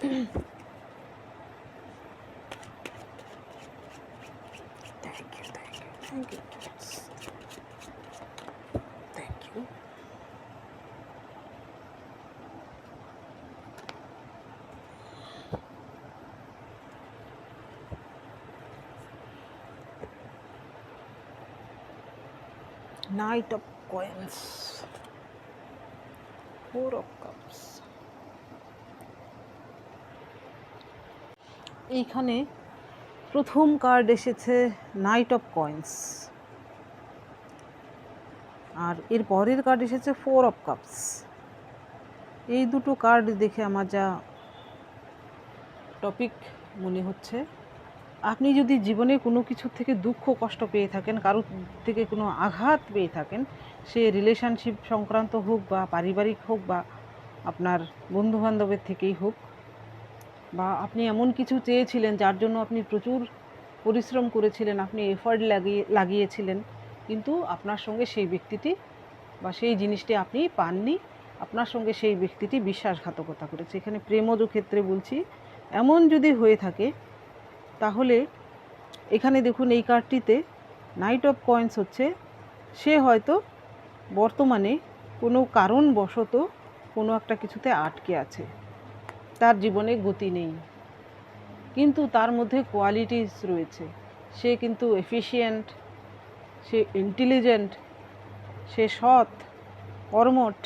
Thank you, thank you, thank you. Thank you. Knight of Coins. Four of এইখানে প্রথম card এসেছে night of coins are এর পরের card এসেছে four of cups এই দুটো কার্ড দেখে আমার যা টপিক মনে হচ্ছে। আপনি যদি জীবনে কোনো কিছু থেকে দুঃখ, কষ্ট পেয়ে থাকেন, কারোর থেকে কোনো আঘাত পেয়ে থাকেন, সে রিলেশনশিপ সংক্রান্ত হোক বা পারিবারিক হোক বা আপনার বন্ধুবান্ধবের থেকেই হোক বা আপনি এমন কিছু চেয়েছিলেন যার জন্য আপনি প্রচুর পরিশ্রম করেছিলেন, আপনি এফার্ট লাগিয়ে লাগিয়েছিলেন, কিন্তু আপনার সঙ্গে সেই ব্যক্তিটি বা সেই জিনিসটি আপনি পাননি, আপনার সঙ্গে সেই ব্যক্তিটি বিশ্বাসঘাতকতা করেছে। এখানে প্রেমজ ক্ষেত্রে বলছি, এমন যদি হয়ে থাকে, তাহলে এখানে দেখুন এই কার্ডটিতে নাইট অফ কয়েন্স হচ্ছে, সে হয়তো বর্তমানে কোনো কারণবশত কোনো একটা কিছুতে আটকে আছে। তার জীবনে গতি নেই। কিন্তু তার মধ্যে কোয়ালিটিস রয়েছে। সে কিন্তু এফিশিয়েন্ট সে ইন্টেলিজেন্ট সে সৎ, কর্মঠ।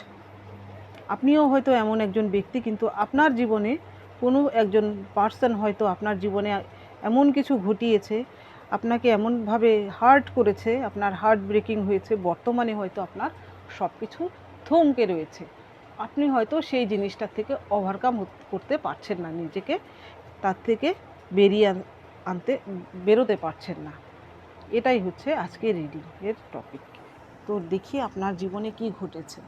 আপনিও হয়তো এমন একজন ব্যক্তি, কিন্তু আপনার জীবনে কোনো একজন পার্সন হয়তো আপনার জীবনে এমন কিছু ঘটিয়েছে, আপনাকে এমনভাবে হার্ট করেছে, আপনার হার্ট ব্রেকিং হয়েছে, বর্তমানে হয়তো আপনার সব কিছু থমকে রয়েছে। আপনি হয়তো সেই জিনিসটার থেকে ওভারকাম করতে পারছেন না, নিজেকে তার থেকে বেরিয়ে আন- আনতে, বেরোতে পারছেন না। এটাই হচ্ছে আজকে রিডিং এর টপিক তো দেখি আপনার জীবনে কি ঘটেছে।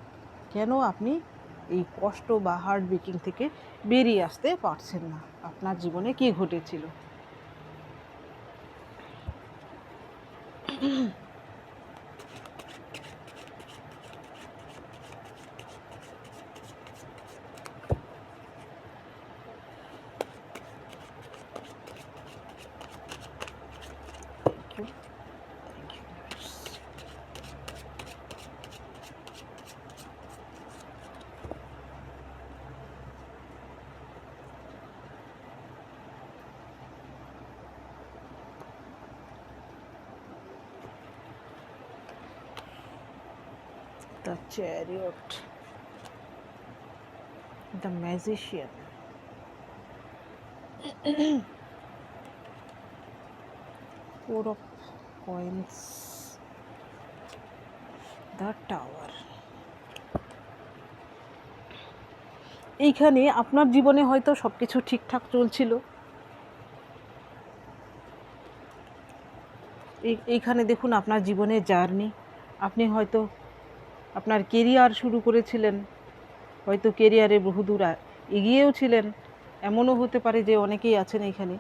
কেন আপনি এই কষ্ট বা হার্ট ব্রেকিং থেকে বেরিয়ে আসতে পারছেন না? আপনার জীবনে কি ঘটেছিল? The chariot. The magician. Four of coins. The tower. এইখানে আপনার জীবনে হয়তো সব কিছু ঠিকঠাক চলছিল এই- এইখানে দেখুন আপনার জীবনের জার্নি আপনি হয়তো আপনার কেরিয়ার শুরু করেছিলেন, হয়তো কেরিয়ারে বহুদূর এগিয়েও ছিলেন। এমনও হতে পারে যে অনেকেই আছেন এখানে।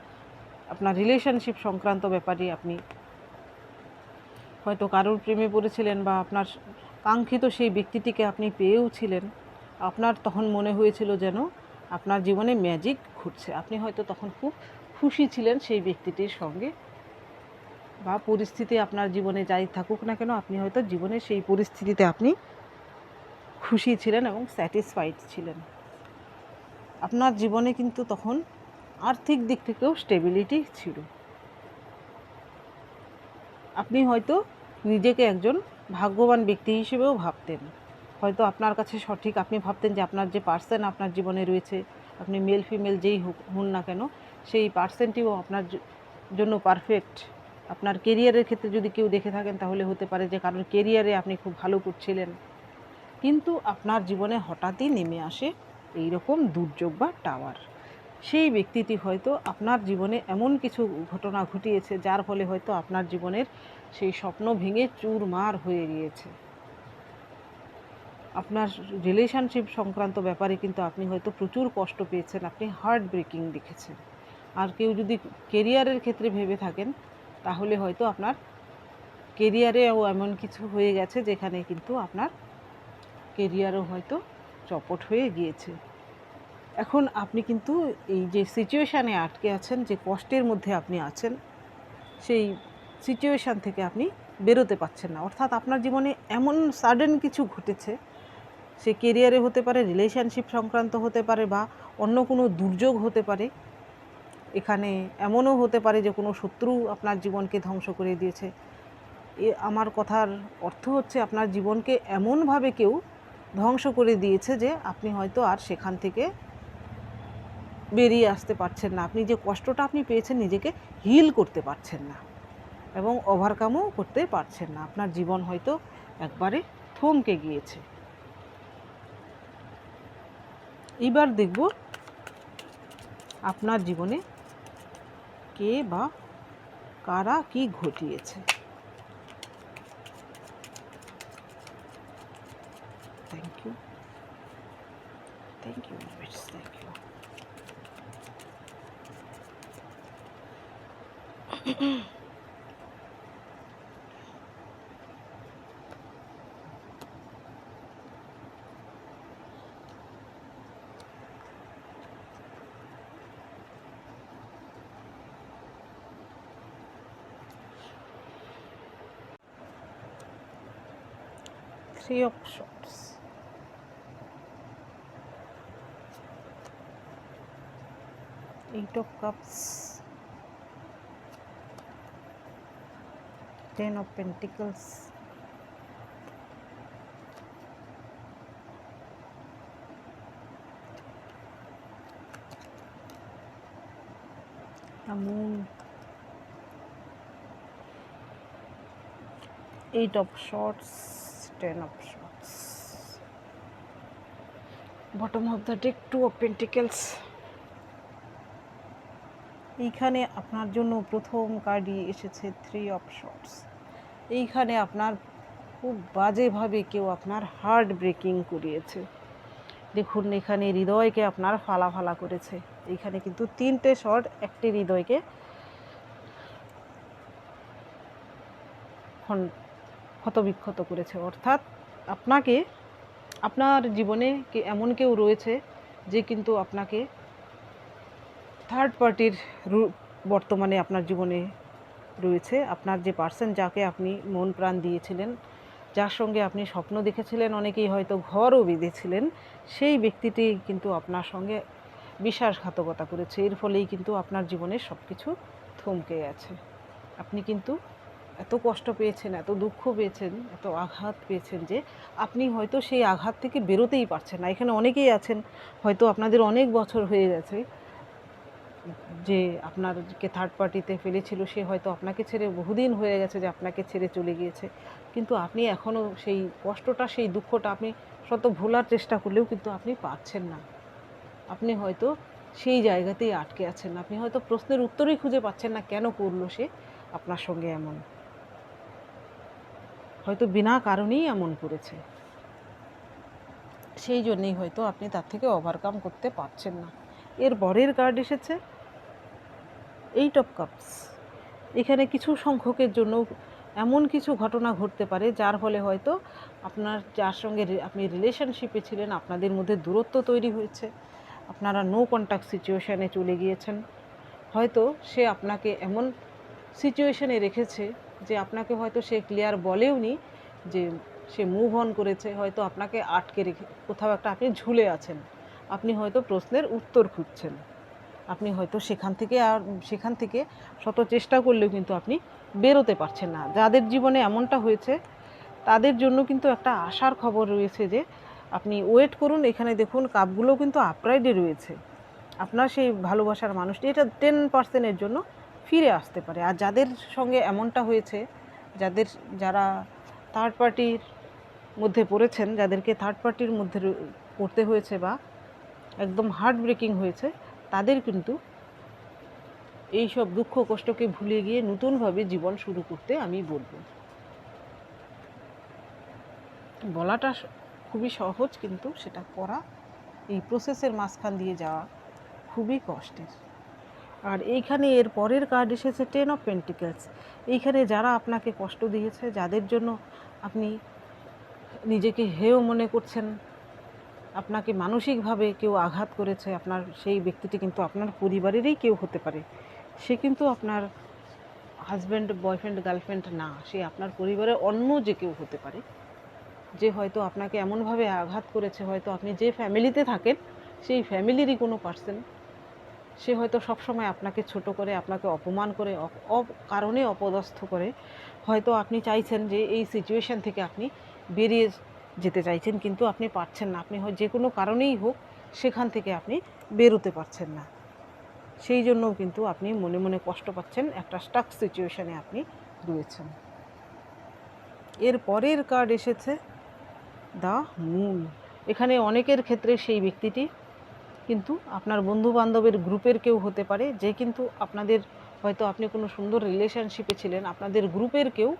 আপনার রিলেশনশিপ সংক্রান্ত ব্যাপারে আপনি হয়তো কারোর প্রেমে পড়েছিলেন বা আপনার কাঙ্ক্ষিত সেই ব্যক্তিটিকে আপনি পেয়েও ছিলেন। আপনার তখন মনে হয়েছিল যেন আপনার জীবনে ম্যাজিক ঘটছে। আপনি হয়তো তখন খুব খুশি ছিলেন সেই ব্যক্তিটির সঙ্গে। বা পরিস্থিতি আপনার জীবনে যাই থাকুক না কেন, আপনি হয়তো জীবনের সেই পরিস্থিতিতে আপনি খুশি ছিলেন এবং স্যাটিসফাইড ছিলেন। আপনার জীবনে কিন্তু তখন আর্থিক দিক থেকেও স্টেবিলিটি ছিল। আপনি হয়তো নিজেকে একজন ভাগ্যবান ব্যক্তি হিসেবেও ভাবতেন। হয়তো আপনার কাছে সঠিক আপনি ভাবতেন যে আপনার যে পার্সন আপনার জীবনে রয়েছে, আপনি মেল ফিমেল যেই হোক, হন না কেন, সেই পার্সেনটিও আপনার জন্য পারফেক্ট আপনার কেরিয়ারের ক্ষেত্রে যদি কেউ দেখে থাকেন, তাহলে হতে পারে যে কারোর কেরিয়ারে আপনি খুব ভালো করছিলেন। কিন্তু আপনার জীবনে হঠাৎই নেমে আসে এই রকম দুর্যোগ বা টাওয়ার। সেই ব্যক্তিটি হয়তো আপনার জীবনে এমন কিছু ঘটনা ঘটিয়েছে, যার ফলে হয়তো আপনার জীবনের সেই স্বপ্ন ভেঙে চুরমার হয়ে গিয়েছে। আপনার রিলেশনশিপ সংক্রান্ত ব্যাপারে কিন্তু আপনি হয়তো প্রচুর কষ্ট পেয়েছেন, আপনি হার্ট ব্রেকিং দেখেছেন। আর কেউ যদি কেরিয়ারের ক্ষেত্রে ভেবে থাকেন তাহলে হয়তো আপনার কেরিয়ারেও এমন কিছু হয়ে গেছে যেখানে কিন্তু আপনার কেরিয়ারও হয়তো চপট হয়ে গিয়েছে। এখন আপনি কিন্তু এই যে সিচুয়েশানে আটকে আছেন, যে কষ্টের মধ্যে আপনি আছেন, সেই সিচুয়েশান থেকে আপনি বেরোতে পারছেন না। অর্থাৎ আপনার জীবনে এমন সাডেন কিছু ঘটেছে, সে কেরিয়ারে হতে পারে রিলেশনশিপ সংক্রান্ত হতে পারে বা অন্য কোনো দুর্যোগ হতে পারে এখানে এমনও হতে পারে যে কোনো শত্রু আপনার জীবনকে ধ্বংস করে দিয়েছে। এ আমার কথার অর্থ হচ্ছে আপনার জীবনকে এমনভাবে কেউ ধ্বংস করে দিয়েছে যে আপনি হয়তো আর সেখান থেকে বেরিয়ে আসতে পারছেন না। আপনি যে কষ্টটা আপনি পেয়েছেন নিজেকে হিল করতে পারছেন না এবং ওভারকামও করতে পারছেন না। আপনার জীবন হয়তো একবারে থমকে গিয়েছে। এবার দেখব আপনার জীবনে কে বা কারা কি ঘটিয়েছে? Thank you thank you thank you three of swords eight of cups. Ten of pentacles. The moon. Eight of swords ten of swords bottom of the deck, two of pentacles. এইখানে আপনার জন্য প্রথম কার্ডই এসেছে থ্রি অফ শর্টস এইখানে আপনার খুব বাজেভাবে কেউ আপনার হার্ট ব্রেকিং করিয়েছে। দেখুন, এখানে হৃদয়কে আপনার ফালা ফালা করেছে। এইখানে কিন্তু তিনটে শর্ট একটি হৃদয়কে ক্ষতবিক্ষত করেছে। অর্থাৎ আপনাকে, আপনার জীবনে কে, এমন কেউ রয়েছে যে কিন্তু আপনাকে থার্ড পার্টির বর্তমানে আপনার জীবনে রয়েছে। আপনার যে পার্সন যাকে আপনি মন প্রাণ দিয়েছিলেন, যার সঙ্গে আপনি স্বপ্ন দেখেছিলেন, অনেকেই হয়তো ঘরও বেঁধেছিলেন, সেই ব্যক্তিটি কিন্তু আপনার সঙ্গে বিশ্বাসঘাতকতা করেছে। এর ফলেই কিন্তু আপনার জীবনে সব কিছু থমকে গেছে। আপনি কিন্তু এত কষ্ট পেয়েছেন, এত দুঃখ পেয়েছেন, এত আঘাত পেয়েছেন যে আপনি হয়তো সেই আঘাত থেকে বেরোতেই পারছেন না। এখানে অনেকেই আছেন, হয়তো আপনাদের অনেক বছর হয়ে গেছে যে আপনারকে থার্ড পার্টিতে ফেলেছিল, সে হয়তো আপনাকে ছেড়ে বহুদিন হয়ে গেছে যে আপনাকে ছেড়ে চলে গিয়েছে। কিন্তু আপনি এখনও সেই কষ্টটা, সেই দুঃখটা আপনি শত ভোলার চেষ্টা করলেও কিন্তু আপনি পাচ্ছেন না। আপনি হয়তো সেই জায়গাতেই আটকে আছেন, আপনি হয়তো প্রশ্নের উত্তরই খুঁজে পাচ্ছেন না কেন করল সে আপনার সঙ্গে এমন। হয়তো বিনা কারণেই এমন করেছে। সেই জন্যেই হয়তো আপনি তার থেকে ওভারকাম করতে পারছেন না। এর বরের কার্ড এসেছে এইট অফ কাপস এখানে কিছু সংখ্যকের জন্য এমন কিছু ঘটনা ঘটতে পারে, যার ফলে হয়তো আপনার, যার সঙ্গে আপনি রিলেশনশিপে ছিলেন, আপনাদের মধ্যে দূরত্ব তৈরি হয়েছে। আপনারা নো কন্ট্যাক্ট সিচুয়েশানে চলে গিয়েছেন। হয়তো সে আপনাকে এমন সিচুয়েশানে রেখেছে যে আপনাকে হয়তো সে ক্লিয়ার বলেওনি যে সে মুভ অন করেছে, হয়তো আপনাকে আটকে রেখে, কোথাও একটা আপনি ঝুলে আছেন। আপনি হয়তো প্রশ্নের উত্তর খুঁজছেন। আপনি হয়তো সেখান থেকে আর, সেখান থেকে শত চেষ্টা করলেও কিন্তু আপনি বেরোতে পারছেন না। যাদের জীবনে এমনটা হয়েছে, তাদের জন্য কিন্তু একটা আশার খবর রয়েছে যে, আপনি ওয়েট করুন, এখানে দেখুন কাপগুলো কিন্তু আপরাইডে রয়েছে। আপনার সেই ভালোবাসার মানুষটি, এটা টেন পার্সেন্টের জন্য ফিরে আসতে পারে। আর যাদের সঙ্গে এমনটা হয়েছে, যাদের যারা থার্ড পার্টির মধ্যে পড়েছেন, যাদেরকে থার্ড পার্টির মধ্যে পড়তে হয়েছে বা একদম হার্ট ব্রেকিং হয়েছে, তাদের কিন্তু এই সব দুঃখ কষ্টকে ভুলে গিয়ে নতুনভাবে জীবন শুরু করতে আমি বলব। বলাটা খুবই সহজ, কিন্তু সেটা করা, এই প্রসেসের মাঝখান দিয়ে যাওয়া খুবই কষ্টের। আর এইখানে এর পরের কার্ড এসেছে টেন অফ পেন্টিকেলস এইখানে যারা আপনাকে কষ্ট দিয়েছে, যাদের জন্য আপনি নিজেকে হেয় মনে করছেন, আপনাকে মানসিকভাবে কেউ আঘাত করেছে, আপনার সেই ব্যক্তিটি কিন্তু আপনার পরিবারেরই কেউ হতে পারে। সে কিন্তু আপনার হাজব্যান্ড বয়ফ্রেন্ড গার্লফ্রেন্ড না, সে আপনার পরিবারের অন্য যে কেউ হতে পারে। যে হয়তো আপনাকে এমনভাবে আঘাত করেছে, হয়তো আপনি যে ফ্যামিলিতে থাকেন, সেই ফ্যামিলিরই কোনো পার্সন সে হয়তো সবসময় আপনাকে ছোট করে, আপনাকে অপমান করে কারণে অপদস্থ করে। হয়তো আপনি চাইছেন যে এই সিচুয়েশান থেকে আপনি বেরিয়ে যেতে চাইছেন, কিন্তু আপনি পারছেন না। আপনি হয় যে কোনো কারণেই হোক সেখান থেকে আপনি বেরোতে পারছেন না। সেই জন্যও কিন্তু আপনি মনে মনে কষ্ট পাচ্ছেন, একটা স্টাক সিচুয়েশানে আপনি রয়েছেন। এর পরের কার্ড এসেছে দ্য মুন এখানে অনেকের ক্ষেত্রে সেই ব্যক্তিটি কিন্তু আপনার বন্ধু বান্ধবের গ্রুপের কেউ হতে পারে যে কিন্তু আপনাদের হয়তো আপনি কোনো সুন্দর রিলেশনশিপে ছিলেন, আপনাদের গ্রুপের কেউ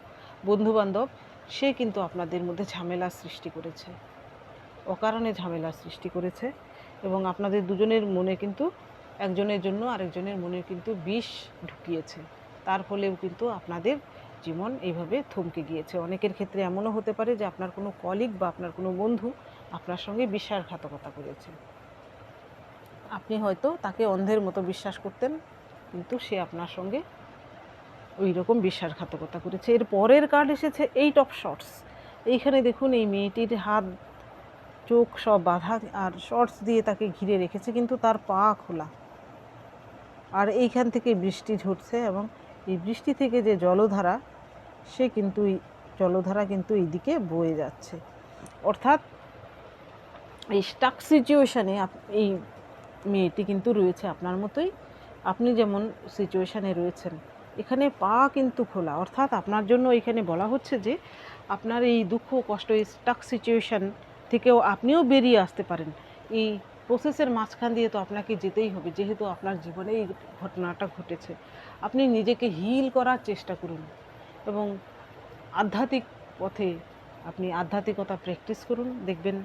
বন্ধু বান্ধব সে কিন্তু আপনাদের মধ্যে ঝামেলা সৃষ্টি করেছে। অকারণে ঝামেলা সৃষ্টি করেছে এবং আপনাদের দুজনের মনে কিন্তু একজনের জন্য আরেকজনের মনে কিন্তু বিষ ঢুকিয়েছে। তার ফলেও কিন্তু আপনাদের জীবন এইভাবে থমকে গিয়েছে। অনেকের ক্ষেত্রে এমনও হতে পারে যে আপনার কোনো কলিগ বা আপনার কোনো বন্ধু আপনার সঙ্গে বিশ্বাসঘাতকতা করেছে। আপনি হয়তো তাকে অন্ধের মতো বিশ্বাস করতেন, কিন্তু সে আপনার সঙ্গে ওই রকম বিশ্বাসঘাতকতা করেছে। এর পরের কার্ড এসেছে এইট অফ শর্টস এইখানে দেখুন এই মেয়েটির হাত, চোখ সব বাঁধা, আর শর্টস দিয়ে তাকে ঘিরে রেখেছে, কিন্তু তার পা খোলা। আর এইখান থেকে বৃষ্টি ঝরছে এবং এই বৃষ্টি থেকে যে জলধারা, সে কিন্তু জলধারা কিন্তু এইদিকে বয়ে যাচ্ছে। অর্থাৎ এই স্টাক সিচুয়েশানে এই মেয়েটি কিন্তু রয়েছে আপনার মতোই। আপনি যেমন সিচুয়েশানে রয়েছেন, এখানে পা কিন্তু খোলা। অর্থাৎ আপনার জন্য এখানে বলা হচ্ছে যে, আপনার এই দুঃখ, কষ্ট, এই স্টাক সিচুয়েশান থেকেও আপনিও বেরিয়ে আসতে পারেন। এই প্রসেসের মাঝখান দিয়ে তো আপনাকে যেতেই হবে, যেহেতু আপনার জীবনে এই ঘটনাটা ঘটেছে। আপনি নিজেকে হিল করার চেষ্টা করুন এবং আধ্যাত্মিক পথে আপনি আধ্যাত্মিকতা প্র্যাকটিস করুন। দেখবেন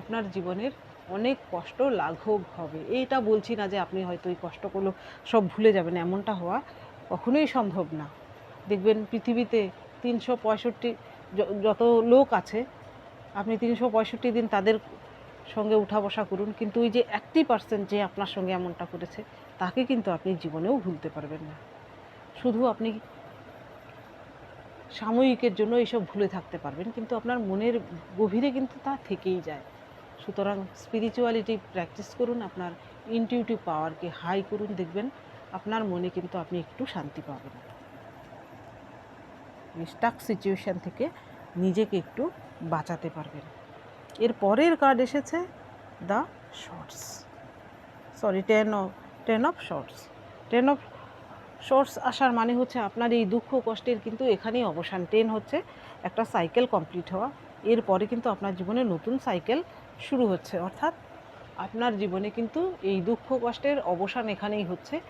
আপনার জীবনের অনেক কষ্ট লাঘব হবে। এইটা বলছি না যে আপনি হয়তো এই কষ্টগুলো সব ভুলে যাবেন, এমনটা হওয়া কখনোই সম্ভব না। দেখবেন পৃথিবীতে তিনশো পঁয়ষট্টি যত লোক আছে, আপনি তিনশো পঁয়ষট্টি দিন তাদের সঙ্গে উঠা বসা করুন, কিন্তু ওই যে একটি পার্সেন্ট যে আপনার সঙ্গে এমনটা করেছে, তাকে কিন্তু আপনি জীবনেও ভুলতে পারবেন না। শুধু আপনি সাময়িকের জন্য এইসব ভুলে থাকতে পারবেন, কিন্তু আপনার মনের গভীরে কিন্তু তা থেকেই যায়। সুতরাং স্পিরিচুয়ালিটি প্র্যাকটিস করুন, আপনার ইনটিউটিভ পাওয়ারকে হাই করুন, দেখবেন আপনার মনে কিন্তু আপনি একটু শান্তি পাবেন। স্টাক সিচুয়েশান থেকে নিজেকে একটু বাঁচাতে পারবেন। এর পরের কার্ড এসেছে the swords sorry ten of ten of swords ten of swords আসার মানে হচ্ছে আপনার এই দুঃখ কষ্টের কিন্তু এখানেই অবসান। টেন হচ্ছে একটা সাইকেল কমপ্লিট হওয়া। এরপরে কিন্তু আপনার জীবনে নতুন সাইকেল শুরু হচ্ছে। অর্থাৎ আপনার জীবনে কিন্তু এই দুঃখ কষ্টের অবসান এখানেই হচ্ছে।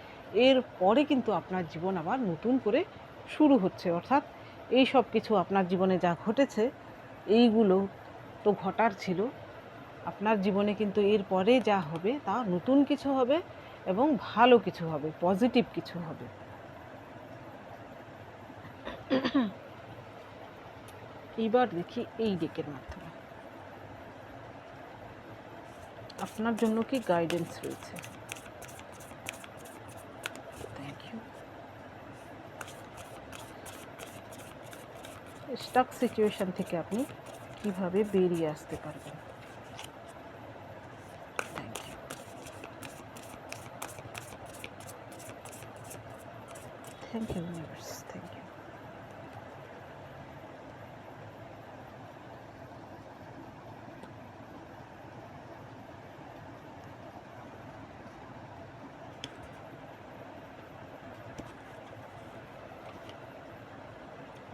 এর পরে কিন্তু আপনার জীবন আবার নতুন করে শুরু হচ্ছে। অর্থাৎ এই সব কিছু আপনার জীবনে যা ঘটেছে, এইগুলো তো ঘটার ছিল। আপনার জীবনে কিন্তু এর পরে যা হবে তা নতুন কিছু হবে এবং ভালো কিছু হবে, পজিটিভ কিছু হবে। এইবার দেখি এই ডেকের মাধ্যমে। আপনার জন্য কি গাইডেন্স রয়েছে থ্যাংক ইউ স্টাক সিচুয়েশন থেকে আপনি কীভাবে বেরিয়ে আসতে পারবেন thank you thank you universe thank you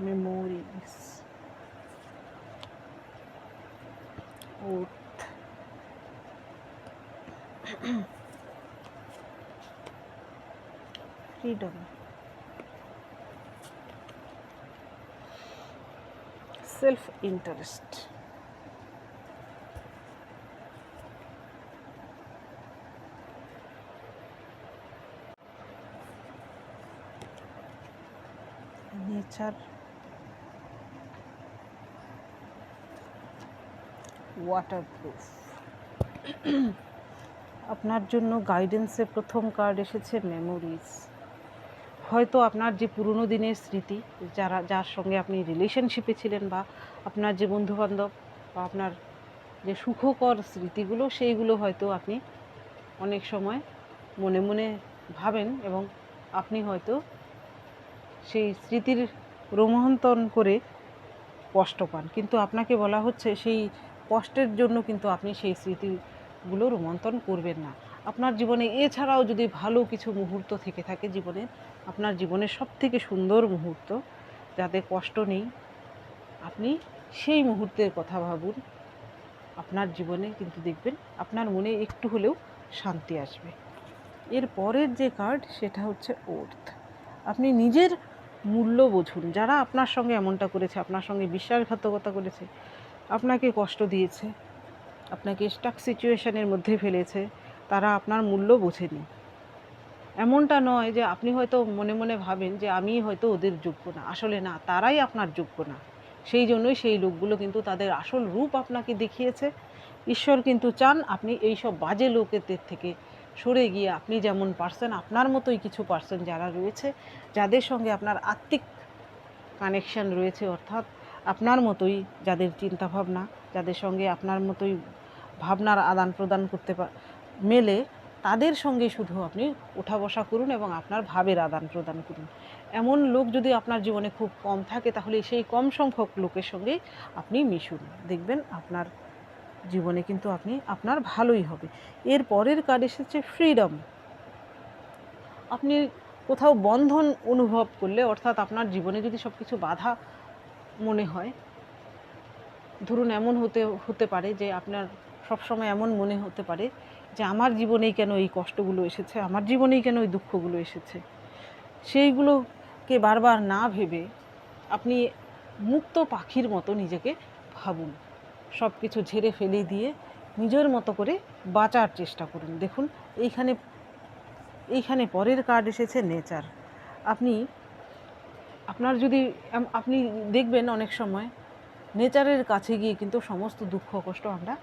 memories worth freedom self interest nature waterproof আপনার জন্য গাইডেন্সে প্রথম কার্ড এসেছে মেমোরিজ হয়তো আপনার যে পুরনো দিনের স্মৃতি, যারা, যার সঙ্গে আপনি রিলেশনশিপে ছিলেন বা আপনার যে বন্ধুবান্ধব বা আপনার যে সুখকর স্মৃতিগুলো, সেইগুলো হয়তো আপনি অনেক সময় মনে মনে ভাবেন এবং আপনি হয়তো সেই স্মৃতির রোমন্থন করে কষ্ট পান। কিন্তু আপনাকে বলা হচ্ছে সেই কষ্টের জন্য কিন্তু আপনি সেই স্মৃতিগুলো রোমন্থন করবেন না। আপনার জীবনে এছাড়াও যদি ভালো কিছু মুহূর্ত থেকে থাকে জীবনে আপনার জীবনের সব থেকে সুন্দর মুহূর্ত, যাতে কষ্ট নেই, আপনি সেই মুহূর্তের কথা ভাবুন। আপনার জীবনে কিন্তু দেখবেন, আপনার মনে একটু হলেও শান্তি আসবে। এর পরের যে কার্ড সেটা হচ্ছে ওর্থ আপনি নিজের মূল্য বুঝুন। যারা আপনার সঙ্গে এমনটা করেছে, আপনার সঙ্গে বিশ্বাসঘাতকতা করেছে, আপনাকে কষ্ট দিয়েছে, আপনাকে স্টাক সিচুয়েশানের মধ্যে ফেলেছে, তারা আপনার মূল্য বোঝেনি। এমনটা নয় যে আপনি হয়তো মনে মনে ভাবেন যে আমি হয়তো ওদের যোগ্য না। আসলে না, তারাই আপনার যোগ্য না। সেই জন্যই সেই লোকগুলো কিন্তু তাদের আসল রূপ আপনাকে দেখিয়েছে। ঈশ্বর কিন্তু চান আপনি এই সব বাজে লোকেদের থেকে সরে গিয়ে আপনি যেমন পারসন আপনার মতোই কিছু পার্সন যারা রয়েছে, যাদের সঙ্গে আপনার আত্মিক কানেকশন রয়েছে, অর্থাৎ আপনার মতোই যাদের চিন্তাভাবনা, যাদের সঙ্গে আপনার মতোই ভাবনার আদান প্রদান করতে মেলে তাদের সঙ্গে শুধু আপনি ওঠা বসা করুন এবং আপনার ভাবের আদান প্রদান করুন। এমন লোক যদি আপনার জীবনে খুব কম থাকে, তাহলে সেই কম সংখ্যক লোকের সঙ্গে আপনি মিশুন। দেখবেন আপনার জীবনে কিন্তু আপনি, আপনার ভালোই হবে। এর পরের কার্ড এসেছে ফ্রিডম। আপনি কোথাও বন্ধন অনুভব করলে, অর্থাৎ আপনার জীবনে যদি সব কিছু বাধা মনে হয়, ধরুন এমন হতে হতে পারে যে আপনার সবসময় এমন মনে হতে পারে যে আমার জীবনেই কেন এই কষ্টগুলো এসেছে? আমার জীবনেই কেন এই দুঃখগুলো এসেছে? সেইগুলোকে বারবার না ভেবে আপনি মুক্ত পাখির মতো নিজেকে ভাবুন। সব কিছু ঝেড়ে ফেলে দিয়ে নিজের মতো করে বাঁচার চেষ্টা করুন। দেখুন, এইখানে এইখানে পরের কার্ড এসেছে নেচার আপনি, আপনার যদি, আপনি দেখবেন অনেক সময় নেচারের কাছে গিয়ে কিন্তু সমস্ত দুঃখ, কষ্ট আমরা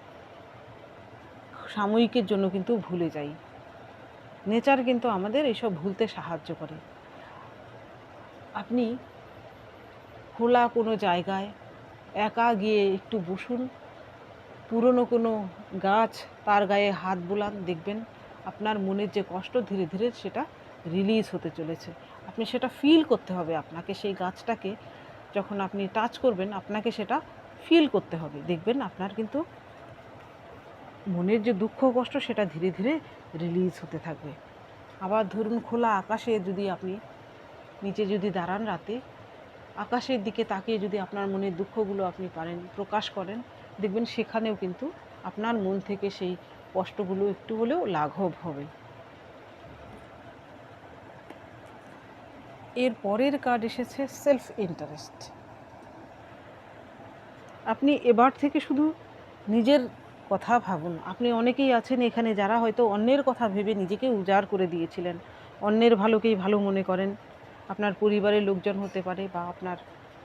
সাময়িকের জন্য কিন্তু ভুলে যাই। নেচার কিন্তু আমাদের এইসব ভুলতে সাহায্য করে। আপনি খোলা কোনো জায়গায় একা গিয়ে একটু বসুন। পুরনো কোনো গাছ তার গায়ে হাত বোলান, দেখবেন আপনার মনের যে কষ্ট ধীরে ধীরে সেটা রিলিজ হতে চলেছে। আপনি সেটা ফিল করতে হবে আপনাকে, সেই গাছটাকে যখন আপনি টাচ করবেন, আপনাকে সেটা ফিল করতে হবে। দেখবেন আপনার কিন্তু মনের যে দুঃখ কষ্ট সেটা ধীরে ধীরে রিলিজ হতে থাকবে। আবার ধরুন খোলা আকাশে যদি আপনি নিচে যদি দাঁড়ান রাতে, আকাশের দিকে তাকিয়ে যদি আপনার মনের দুঃখগুলো আপনি পারেন, প্রকাশ করেন, দেখবেন সেখানেও কিন্তু আপনার মন থেকে সেই কষ্টগুলো একটু হলেও লাঘব হবে। এর পরের কার্ড এসেছে সেলফ ইন্টারেস্ট আপনি এবার থেকে শুধু নিজের কথা ভাবুন। আপনি অনেকেই আছেন এখানে যারা হয়তো অন্যের কথা ভেবে নিজেকে উজাড় করে দিয়েছিলেন। অন্যের ভালোকেই ভালো মনে করেন। আপনার পরিবারের লোকজন হতে পারে বা আপনার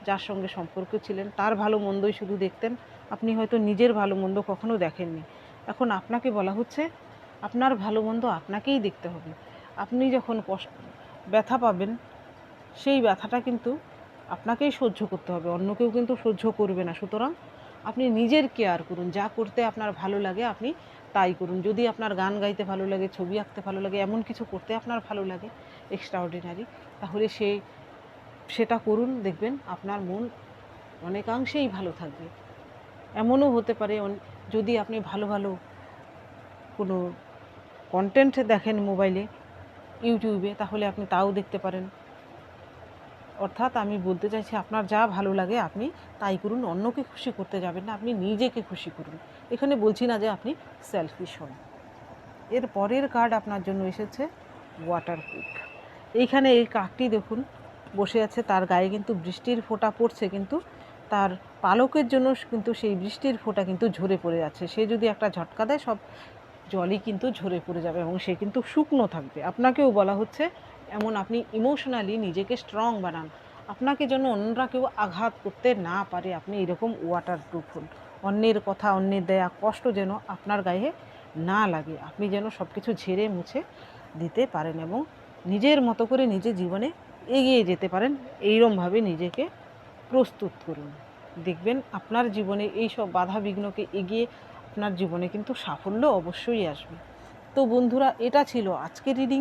যার সঙ্গে সম্পর্ক ছিলেন, তার ভালো মন্দই শুধু দেখতেন। আপনি হয়তো নিজের ভালো মন্দ কখনো দেখেননি। এখন আপনাকে বলা হচ্ছে, আপনার ভালো মন্দ আপনাকেই দেখতে হবে। আপনি যখন কষ্ট ব্যথা পাবেন, সেই ব্যথাটা কিন্তু আপনাকেই সহ্য করতে হবে। অন্য কেউ কিন্তু সহ্য করবে না। সুতরাং আপনি নিজের কেয়ার করুন। যা করতে আপনার ভালো লাগে, আপনি তাই করুন। যদি আপনার গান গাইতে ভালো লাগে, ছবি আঁকতে ভালো লাগে, এমন কিছু করতে আপনার ভালো লাগে এক্সট্রা অর্ডিনারি তাহলে সেই সেটা করুন, দেখবেন আপনার মন অনেকাংশেই ভালো থাকবে। এমনও হতে পারে যদি আপনি ভালো ভালো কোনো কন্টেন্ট দেখেন মোবাইলে ইউটিউবে তাহলে আপনি তাও দেখতে পারেন। অর্থাৎ আমি বলতে চাইছি আপনার যা ভালো লাগে আপনি তাই করুন, অন্যকে খুশি করতে যাবেন না, আপনি নিজেকে খুশি করুন। এখানে বলছি না যে আপনি সেলফিশ হন। এর পরের কার্ড আপনার জন্য এসেছে ওয়াটার প্রুফ এইখানে এই কাকটি দেখুন, বসে আছে, তার গায়ে কিন্তু বৃষ্টির ফোঁটা পড়ছে, কিন্তু তার পালকের জন্য কিন্তু সেই বৃষ্টির ফোঁটা কিন্তু ঝরে পড়ে যাচ্ছে সে যদি একটা ঝটকা দেয়, সব জলই কিন্তু ঝরে পড়ে যাবে এবং সে কিন্তু শুকনো থাকবে। আপনাকেও বলা হচ্ছে এমন আপনি ইমোশনালি নিজেকে স্ট্রং বানান। আপনাকে যেন অন্যরা কেউ আঘাত করতে না পারে, আপনি এরকম ওয়াটার প্রুফ হন। অন্যের কথা, অন্যের দেয়া কষ্ট যেন আপনার গায়ে না লাগে। আপনি যেন সব কিছু ঝেড়ে মুছে দিতে পারেন এবং নিজের মতো করে নিজের জীবনে এগিয়ে যেতে পারেন। এইরমভাবে নিজেকে প্রস্তুত করুন। দেখবেন আপনার জীবনে এই সব বাধা বিঘ্নকে এগিয়ে আপনার জীবনে কিন্তু সাফল্য অবশ্যই আসবে। তো বন্ধুরা, এটা ছিল আজকের রিডিং